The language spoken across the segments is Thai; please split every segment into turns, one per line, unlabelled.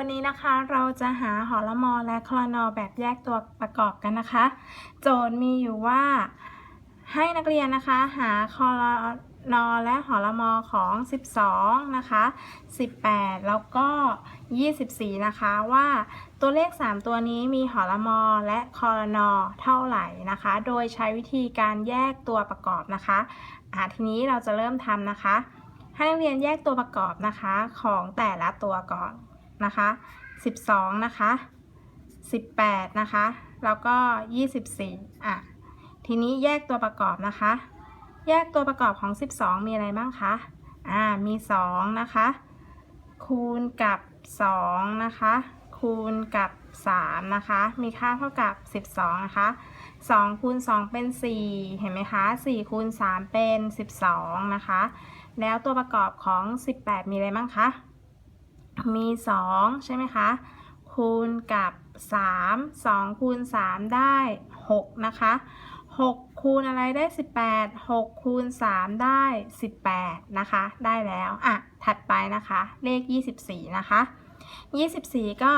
วันนี้นะคะเราจะหาหอละมอและคลอนอแบบแยกตัวประกอบกันนะคะ โจทย์มีอยู่ว่าให้นักเรียนนะคะ หาคลอนอและหอละมอของ 12 นะคะ 18 แล้วก็ 24 นะคะว่าตัวเลข 3 ตัวนี้มีหอละมอและคลอนอเท่าไหร่นะคะ โดยใช้วิธีการแยกตัวประกอบนะคะอ่าทีนี้เราจะเริ่มทำนะคะ ให้นักเรียนแยกตัวประกอบนะคะของแต่ละตัวก่อน นะคะ 12 นะคะ 18 นะคะ แล้วก็ 24 อะ ทีนี้แยกตัวประกอบนะคะ แยกตัวประกอบของ 12 มีอะไรบ้างคะ อ่า มี 2 นะคะ คูณกับ 2 นะคะ คูณกับ 3 นะคะ มีค่าเท่ากับ 12 นะคะ2คูณ2เป็น 4 เห็นไหมคะ4คูณ3เป็น 12 นะคะ แล้วตัวประกอบของ 18 มีอะไรบ้างคะ มี 2 ใช่ไหมคะ คูณกับ 3 2 คูณ 3 ได้ 6 นะคะ 6 คูณอะไรได้ 18 6 คูณ 3 ได้ 18 นะคะ ได้แล้ว อะ ถัดไปนะคะ เลข 24 นะคะ 24 ก็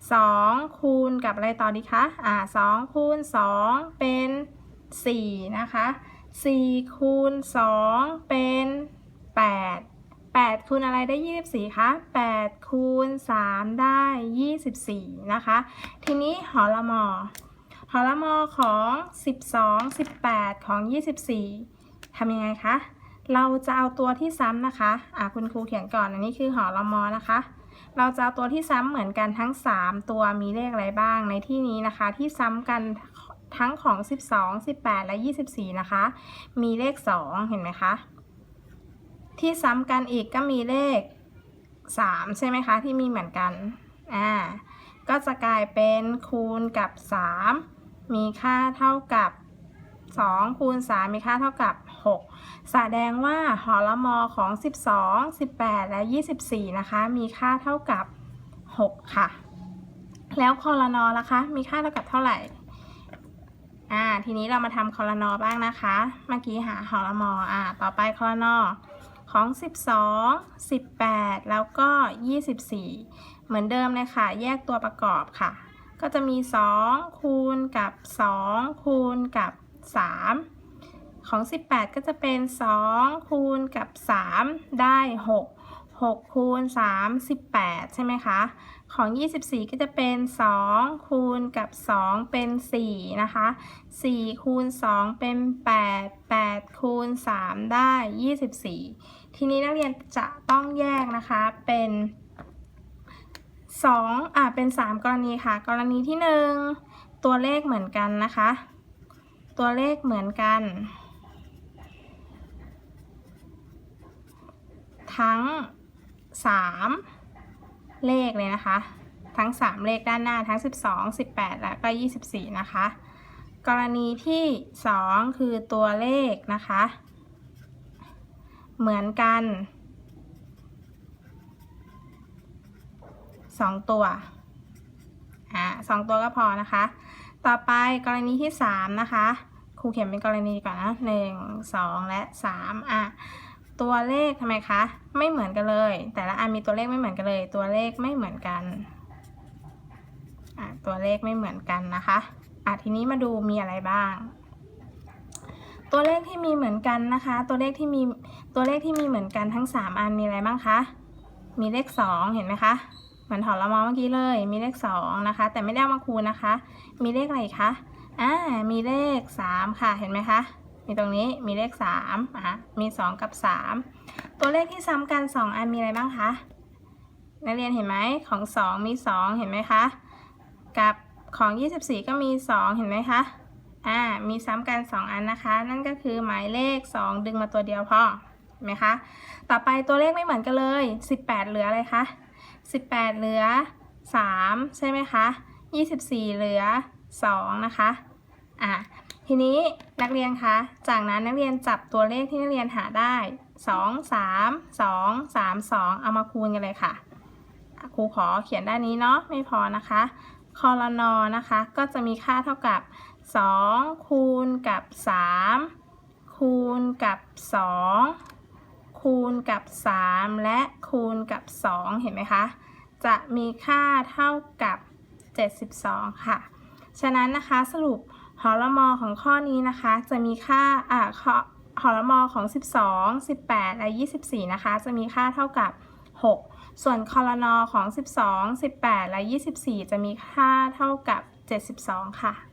2 คูณกับอะไรต่อดีคะ อ่า2คูณ 2 เป็น 4 นะคะ 4 คูณ 2 เป็น 8 8คูณอะไรได้ 24คะ8คูณ3ได้ 24 นะคะ ทีนี้หอละมอหอละมอของ 12 18 ของ 24ทำยังไงคะ เราจะเอาตัวที่ซ้ำนะคะ อะคุณครูเขียนก่อนอันนี้คือหอละมอนะคะ เราจะเอาตัวที่ซ้ำเหมือนกันทั้ง 3 ตัวมีเลขอะไรบ้างในที่นี้นะคะ ที่ซ้ำกันทั้งของ 12 18 และ 24 นะคะ มีเลข 2 เห็นไหมคะ ที่ซ้ำกันอีกก็มีเลข 3 ใช่ไหมคะ ที่มีเหมือนกันอ่าก็จะกลายเป็นคูณกับ 3 มีค่าเท่ากับ2คูณ3มีค่าเท่ากับ 6 แสดงว่าหอละมอของ 12 18 และ 24 นะคะ มีค่าเท่ากับ 6 ค่ะ แล้วคอลนอล่ะคะ มีค่าเท่ากับเท่าไหร่ อ่า ทีนี้เรามาทำคอลนอบ้างนะคะ เมื่อกี้หาหอละมออ่า ต่อไปคอลนอ ของ 12 18 แล้วก็ 24 เหมือนเดิมเลยค่ะ แยกตัวประกอบค่ะ ก็จะมี 2 คูณกับ 2 คูณกับ 3 ของ 18 ก็จะเป็น 2 คูณกับ 3 ได้ 6 6 คูณ 3 18 ใช่ไหมคะ ของ 24 ก็จะเป็น 2 คูณกับ 2 เป็น 4 นะคะ 4 คูณ 2 เป็น 8 8 คูณ 3 ได้ 24 ทีนี้นักเรียนจะต้องแยกนะคะเป็น 2 อะ เป็น 3 กรณีค่ะ กรณีที่ 1 ตัวเลขเหมือนกันนะคะ ตัวเลขเหมือนกัน ทั้ง 3 เลขเลยนะคะ ทั้ง 3 เลขด้านหน้าทั้ง 12 18 และก็ 24 นะคะ กรณีที่ 2 คือตัวเลขนะคะ เหมือนกัน 2 ตัวอ่าสองตัวก็พอนะคะ ต่อไปกรณีที่ 3 นะคะครูเขียนเป็นกรณีก่อนนะ 1 2 และ 3 อะ ตัวเลขทำไมคะ ไม่เหมือนกันเลย แต่ละอันมีตัวเลขไม่เหมือนกันเลย ตัวเลขไม่เหมือนกันตัวเลขไม่เหมือนกันนะคะอะทีนี้มาดูมีอะไรบ้าง ตัวเลขที่มีเหมือนกันนะคะ ตัวเลขที่มีตัวเลขที่มีเหมือนกันทั้ง 3 อันมีอะไรบ้างคะมีเลข 2 เห็นไหมคะเหมือนถอนละมอเมื่อกี้เลย มีเลข 2 นะคะ แต่ไม่ได้มาคูณนะคะ มีเลขอะไรคะอ่ามีเลข 3 ค่ะเห็นไหมคะ มีตรงนี้มีเลข3อะมี 2 กับ 3 ตัวเลขที่ซ้ำกัน 2 อันมีอะไรบ้างคะ นักเรียนเห็นไหมของ 2 มี 2 เห็นไหมคะ กับของ 24 ก็มี 2 เห็นไหมคะ อ่า มีซ้ำกัน 2 อันนะคะ นั่นก็คือหมายเลข 2 ดึงมาตัวเดียวพอเห็นไหมคะ ต่อไปตัวเลขไม่เหมือนกันเลย 18 เหลืออะไรคะ 18 เหลือ 3 ใช่ไหมคะ 24 เหลือ 2 นะคะ อะ ทีนี้นักเรียนคะ จากนั้นนักเรียนจับตัวเลขที่นักเรียนหาได้ 2 3 2 3 2 เอามาคูณกันเลยค่ะอะ ครูขอเขียนด้านนี้เนาะไม่พอนะคะ คอลนอนะคะ ก็จะมีค่าเท่ากับ 2 คูณกับ 3 คูณกับ 2 คูณกับ 3 และคูณกับ 2 เห็นไหมคะ จะมีค่าเท่ากับ 72 ค่ะ ฉะนั้นนะคะสรุป หอลมอของข้อนี้นะคะ จะมีค่าอ่าข้อหอลมอของ 12 18 และ 24 นะคะ จะมีค่าเท่ากับ 6 ส่วนคอลนอของ 12 18 และ 24 จะมีค่าเท่ากับ 72 ค่ะ